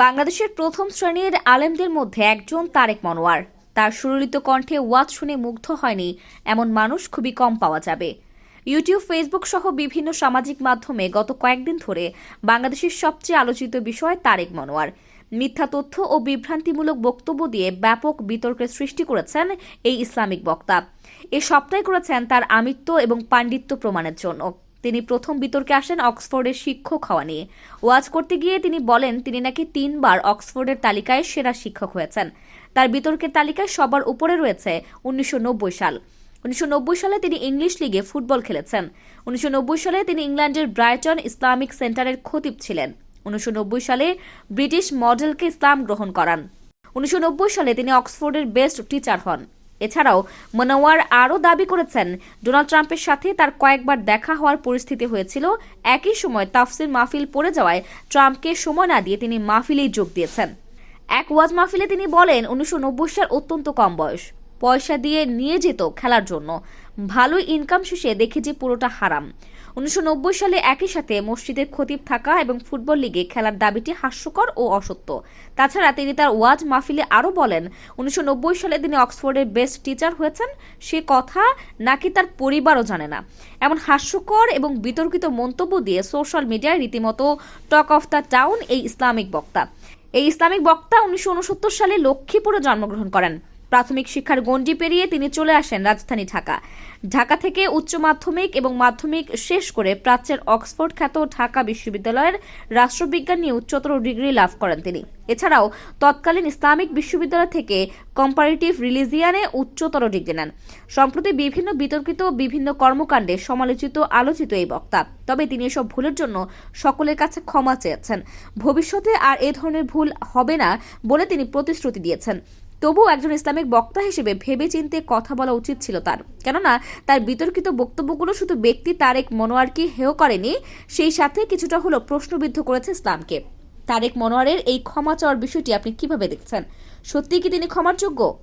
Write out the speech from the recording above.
বাংলাদেশের প্রথম শ্রেণির আলেমদের মধ্যে একজন তারেক মনোয়ার। তার সুরলিত কণ্ঠে ওয়াজ শুনে মুগ্ধ হয়নি এমন মানুষ খুবই কম পাওয়া যাবে। ইউটিউব ফেসবুক সহ বিভিন্ন সামাজিক মাধ্যমে গত কয়েকদিন ধরে বাংলাদেশের সবচেয়ে আলোচিত বিষয় তারেক মনোয়ার। মিথ্যা তথ্য ও বিভ্রান্তিমূলক বক্তব্য দিয়ে ব্যাপক বিতর্কের সৃষ্টি করেছেন এই ইসলামিক বক্তা। এ সপ্তাহে করেছেন তার আমিত্ব এবং পাণ্ডিত্য প্রমাণের জন্য। তিনি প্রথম বিতর্কে আসেন অক্সফোর্ডের শিক্ষক হওয়া নিয়ে। ওয়াজ করতে গিয়ে তিনি বলেন, তিনি নাকি তিনবার অক্সফোর্ডের তালিকায় সেরা শিক্ষক হয়েছেন। তার বিতর্কের তালিকায় সবার উপরে রয়েছে উনিশশো নব্বই সাল। উনিশশো সালে তিনি ইংলিশ লিগে ফুটবল খেলেছেন। উনিশশো নব্বই সালে তিনি ইংল্যান্ডের ব্রাইটন ইসলামিক সেন্টারের খতিব ছিলেন। উনিশশো নব্বই সালে ব্রিটিশ মডেলকে ইসলাম গ্রহণ করান। উনিশশো নব্বই সালে তিনি অক্সফোর্ডের বেস্ট টিচার হন। এছাড়াও মনোয়ার আরও দাবি করেছেন, ডোনাল্ড ট্রাম্পের সাথে তার কয়েকবার দেখা হওয়ার পরিস্থিতি হয়েছিল। একই সময় তাফসির মাহফিল পড়ে যাওয়ায় ট্রাম্পকে সময় না দিয়ে তিনি মাহফিলেই যোগ দিয়েছেন। এক ওয়াজ মাহফিলে তিনি বলেন, উনিশশো নব্বই সাল অত্যন্ত কম বয়স। পয়সা দিয়ে নিয়ে যেত খেলার জন্য। ভালো ইনকাম শেষে দেখে যে পুরোটা হারাম। উনিশশো নব্বই সালে একই সাথে মসজিদের খতিব থাকা এবং ফুটবল লিগে খেলার দাবিটি হাস্যকর ও অসত্য। তাছাড়া তিনি তার ওয়াজ মাহফিলে আরও বলেন, উনিশশো নব্বই সালে তিনি অক্সফোর্ডের বেস্ট টিচার হয়েছেন, সে কথা নাকি তার পরিবারও জানে না। এমন হাস্যকর এবং বিতর্কিত মন্তব্য দিয়ে সোশ্যাল মিডিয়ায় রীতিমতো টক অফ দ্য টাউন এই ইসলামিক বক্তা। এই ইসলামিক বক্তা উনিশশো উনসত্তর সালে লক্ষ্মীপুরে জন্মগ্রহণ করেন। প্রাথমিক শিক্ষার গণ্ডি পেরিয়ে তিনি চলে আসেন রাজধানী ঢাকা। ঢাকা থেকে উচ্চ মাধ্যমিক এবং মাধ্যমিক শেষ করে প্রাচ্যের অক্সফোর্ড খ্যাত ঢাকা বিশ্ববিদ্যালয়ের রাষ্ট্রবিজ্ঞান নিয়ে উচ্চতর ডিগ্রি লাভ করেন তিনি। এছাড়াও তৎকালীন ইসলামিক বিশ্ববিদ্যালয় থেকে কম্পারেটিভ রিলিজিয়ানে উচ্চতর ডিগ্রি নেন। সম্প্রতি বিভিন্ন বিতর্কিত বিভিন্ন কর্মকাণ্ডে সমালোচিত, আলোচিত এই বক্তা। তবে তিনি এসব ভুলের জন্য সকলের কাছে ক্ষমা চেয়েছেন। ভবিষ্যতে আর এ ধরনের ভুল হবে না বলে তিনি প্রতিশ্রুতি দিয়েছেন। তবুও একজন ইসলামিক বক্তা হিসেবে ভেবে চিনতে কথা বলা উচিত ছিল তার। কেননা, তার বিতর্কিত বক্তব্যগুলো শুধু ব্যক্তি তারেক মনোয়ারকে হেয় করেনি, সেই সাথে কিছুটা হলো প্রশ্নবিদ্ধ করেছে ইসলামকে। তারেক মনোয়ারের এই ক্ষমা চাওয়ার বিষয়টি আপনি কীভাবে দেখছেন? সত্যি কি তিনি ক্ষমার যোগ্য?